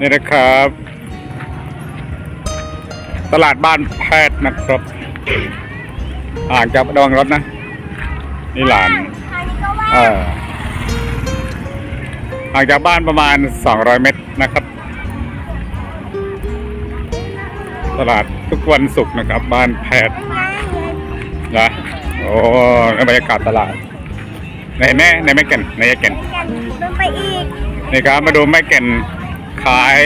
นี่นะครับ ตลาดบ้านแพทย์นะครับห่างจากดองรถนะ นี่หลานทางนี้ก็ว่าเออห่างจากบ้านประมาณ 200 เมตรนะครับ ตลาดทุกวันศุกร์นะครับ บ้านแพทย์มาเลยนะโอ้บรรยากาศตลาดในแม่ในแม่เก่นในแม่เก่นกันเดินไปอีกนี่ครับมาดูแม่เก่น ขาย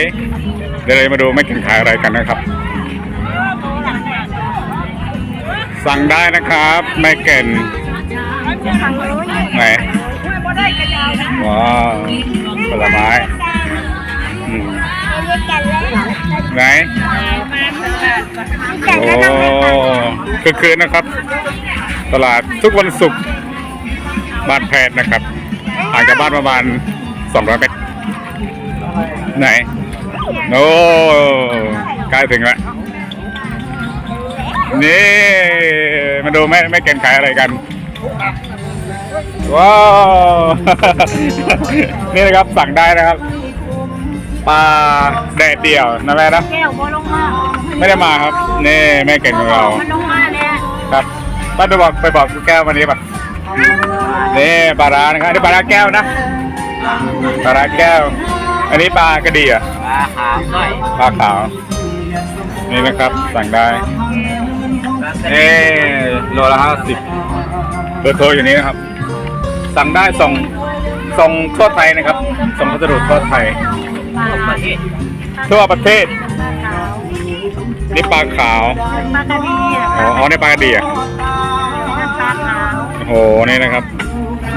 เดี๋ยวเรามาดูแม่เก่นขายอะไรกันนะครับ สั่งได้นะครับแม่เก่นทางนู้นไหนว้าวผลไม้อืมเรียกกันแล้วไหนกันโอ้แล้วต้องไปกันคือคืนนะครับ ตลาดทุกวันศุกร์บ้านแพทย์นะครับห่างจากบ้านประมาณ200เมตร ไหน โอ้ใกล้ถึงแล้วนี่มาดูแม่แม่เก่งขายอะไรกัน ว้าว นี่นะครับสั่งได้นะครับปลาแดดเดี่ยวนะแม่นะแก้วบอลงมาไม่ได้มาครับ นี่แม่เก่งของเราลงมาเนี่ยครับป้าดูบอกไปบอกคุณแก้ววันนี้ป่ะนี่ปลาร้านะครับนนี้ปลาร้าแก้วนะปลาร้าแก้ว อันนี้ปลากระดีเหรอะปลาขาวก้อยปลาขาว นี่นะครับสั่งได้เอ่โลละห้าสิบเบอร์โทรอยู่นี้นะครับ สั่งได้ส่งส่งทั่วไทยนะครับ ส่งพัสดุทั่วไทยประเทศทั่วประเทศ นี่ปลาขาวปลากระดีอะอ๋ออ๋อนี่ปลากระดีอะปลาขาวโอ้โหนี่นะครับ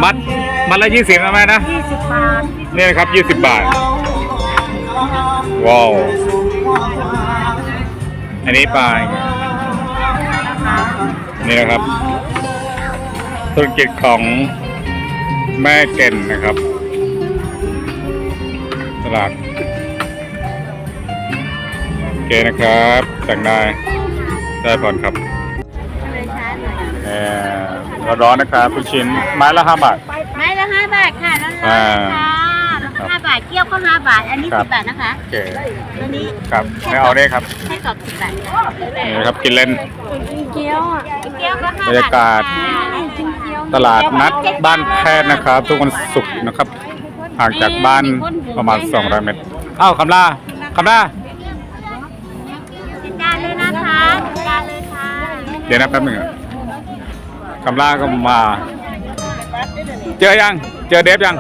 มัด มัดละยี่สิบนะแม่นะยี่สิบบาท นี่นะครับยี่สิบบาท ว้าว อันนี้ปลาอีกนี่นะครับ ธุรกิจของแม่เก่นนะครับ ตลาดโอเคนะครับสั่งได้ ได้ผ่อนครับเลยช้าหน่อยเอ่อร้อนๆนะครับทุกชิ้นไม้ละห้าบาท ไม้ละห้าบาทค่ะแล้วอ่าค่ะห้าบาทเกี๊ยวก็ห้าบาท อันนี้ครัสิบ บบาทนะคะ โอเคตัวนี้ครับไม่เอาเนี่ยครับให้กรอบสิบบาทนี่นะครับกินเล่น เกี๊ยวอะเกี๊ยวก็ห้าบรรยาบาทกาศค่ะตลาดนัดบ้านแพทย์นะครับ ทุกวันศุกร์นะครับห่างจากบ้านประมาณ 200 เมตรอ้าวคำล่าคำล่าจัดการเลยนะคะจัดการเลยค่ะเดี๋ยวนะแป๊บหนึงอะคำล่าก็มา เจอยัง เจอเดฟยัง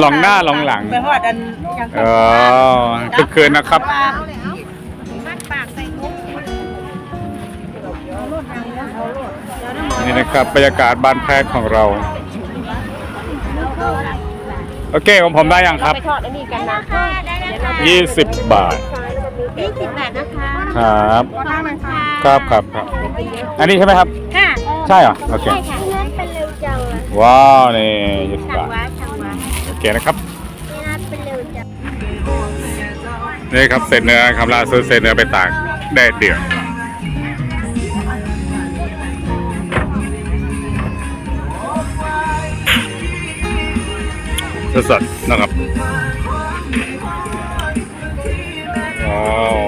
หลงหน้าหลงหลัง ไปหอดอันยังเออคือคืนนะครับนี่นะครับบรรยากาศบ้านแพทย์ของเรา โอเคของผมได้ยังครับไปทอดอันนี้กันนะคะได้นะคะ20 บาทยี่สิบบาทนะคะครับ ขอบคุณค่ะครับครับครับ อันนี้ใช่ไหมครับ ค่ะ ใช่เหรอ โอเค ใช่ค่ะ ว้าวนี่ยี่ทาบาทโอเคนะครับนี่ครับเสร็จเนื้อครับล่าซื้อเศษเนื้อไปตากแดดเดียวสดๆนะครับว้าว